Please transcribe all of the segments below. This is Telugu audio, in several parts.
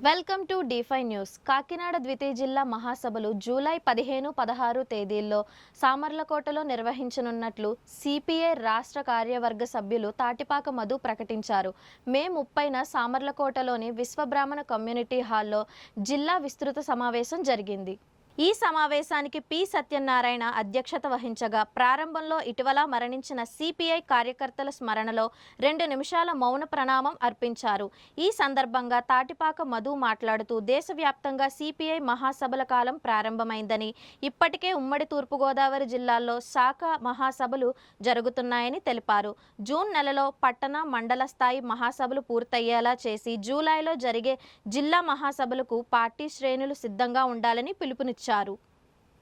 Welcome to defy news. Kakinada ద్వితీయ జిల్లా మహాసభలు జూలై పదిహేను పదహారు తేదీల్లో సామర్లకోటలో నిర్వహించనున్నట్లు సిపిఐ రాష్ట్ర కార్యవర్గ సభ్యులు తాటిపాక మధు ప్రకటించారు. మే ముప్పైన సామర్లకోటలోని విశ్వబ్రాహ్మణ కమ్యూనిటీ హాల్లో జిల్లా విస్తృత సమావేశం జరిగింది. ఈ సమావేశానికి పి. సత్యనారాయణ అధ్యక్షత వహించగా ప్రారంభంలో ఇటీవల మరణించిన సిపిఐ కార్యకర్తల స్మరణలో రెండు నిమిషాల మౌన ప్రణామం అర్పించారు. ఈ సందర్భంగా తాటిపాక మధు మాట్లాడుతూ దేశవ్యాప్తంగా సిపిఐ మహాసభల కాలం ప్రారంభమైందని ఇప్పటికే ఉమ్మడి తూర్పుగోదావరి జిల్లాల్లో శాఖ మహాసభలు జరుగుతున్నాయని తెలిపారు. జూన్ నెలలో పట్టణ మండల స్థాయి మహాసభలు పూర్తయ్యేలా చేసి జూలైలో జరిగే జిల్లా మహాసభలకు పార్టీ శ్రేణులు సిద్ధంగా ఉండాలని పిలుపునిచ్చారు.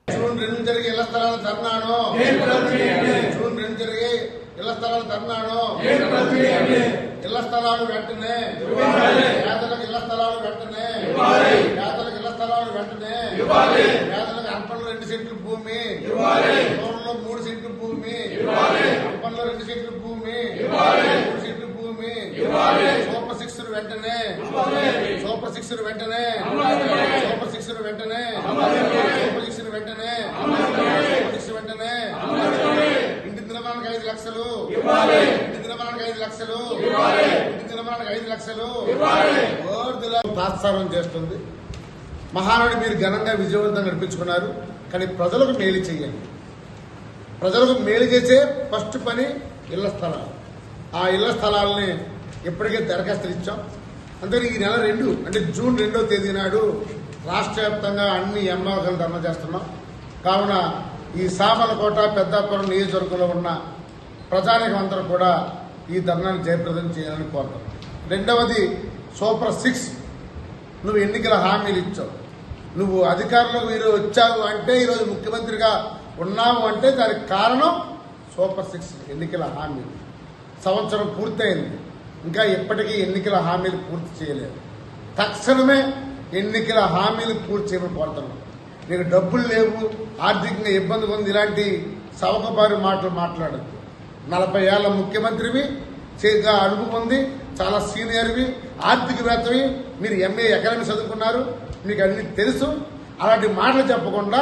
జూన్ రెండు జరిగే ఇళ్ళ స్థలాల ధర్నాను జూన్ రెండు జరిగే ఇళ్ళ స్థలాల ధర్నాను ఇళ్ళ స్థలాలు వెంటనే పేదలకు ఇళ్ళ స్థలాలు వెంటనే పేదలకు ఇళ్ళ స్థలాలు వెంటనే పేదలకు అర్పణలో రెండు సెంట్లు భూమి మూడు సెంట్లు భూమి రెండు సెంట్లు భూమి మూడు సెంట్లు భూమి సూపర్ సిక్స్ వెంటనే సూపర్ సిక్స్ వెంటనే సిక్స్ వెంటనే సిక్స్ వెంటనే సిక్స్ వెంటనే ఇంటి దినమానికి ఐదు లక్షలు ఇంటి దినమానికి ఐదు లక్షలు ఇంటి దినమానికి ఐదు లక్షలు తాత్సారం చేస్తుంది. మహానుడి మీరు ఘనంగా విజయవంతంగా నడిపించుకున్నారు. కానీ ప్రజలకు మేలు చేయండి. ప్రజలకు మేలు చేసే ఫస్ట్ పని ఇళ్ళ స్థలాలు. ఆ ఇళ్ళ స్థలాలని ఇప్పటికే దరఖాస్తులు ఇచ్చాం. అందుకని ఈ నెల రెండు అంటే జూన్ రెండో తేదీ నాడు రాష్ట్ర వ్యాప్తంగా అన్ని ఎంఆర్ఓలు ధర్మ చేస్తున్నాం. కావున ఈ సామలకోట పెద్దాపురం నియోజకవర్గంలో ఉన్న ప్రజానికం అందరూ కూడా ఈ ధర్నాన్ని జయప్రదం చేయాలని కోరుతున్నాం. రెండవది సూపర్ సిక్స్ నువ్వు ఎన్నికల హామీలు ఇచ్చావు. నువ్వు అధికారంలోకి మీరు వచ్చావు అంటే ఈరోజు ముఖ్యమంత్రిగా ఉన్నావు అంటే దానికి కారణం సూపర్ సిక్స్ ఎన్నికల హామీలు. సంవత్సరం పూర్తయింది. ఇంకా ఇప్పటికీ ఎన్నికల హామీలు పూర్తి చేయలేదు. తక్షణమే ఎన్నికల హామీలు పూర్తి చేయమని కోరుతున్నాం. నీకు డబ్బులు లేవు ఆర్థికంగా ఇబ్బంది ఉంది ఇలాంటి సవకబారి మాటలు మాట్లాడద్దు. నలభై ఏళ్ళ ముఖ్యమంత్రివి చేగా అనుభవం ఉంది చాలా సీనియర్వి ఆర్థికవేత్తవి మీరు ఎంఏ ఎకనామిక్స్ చదువుకున్నారు మీకు అన్ని తెలుసు. అలాంటి మాటలు చెప్పకుండా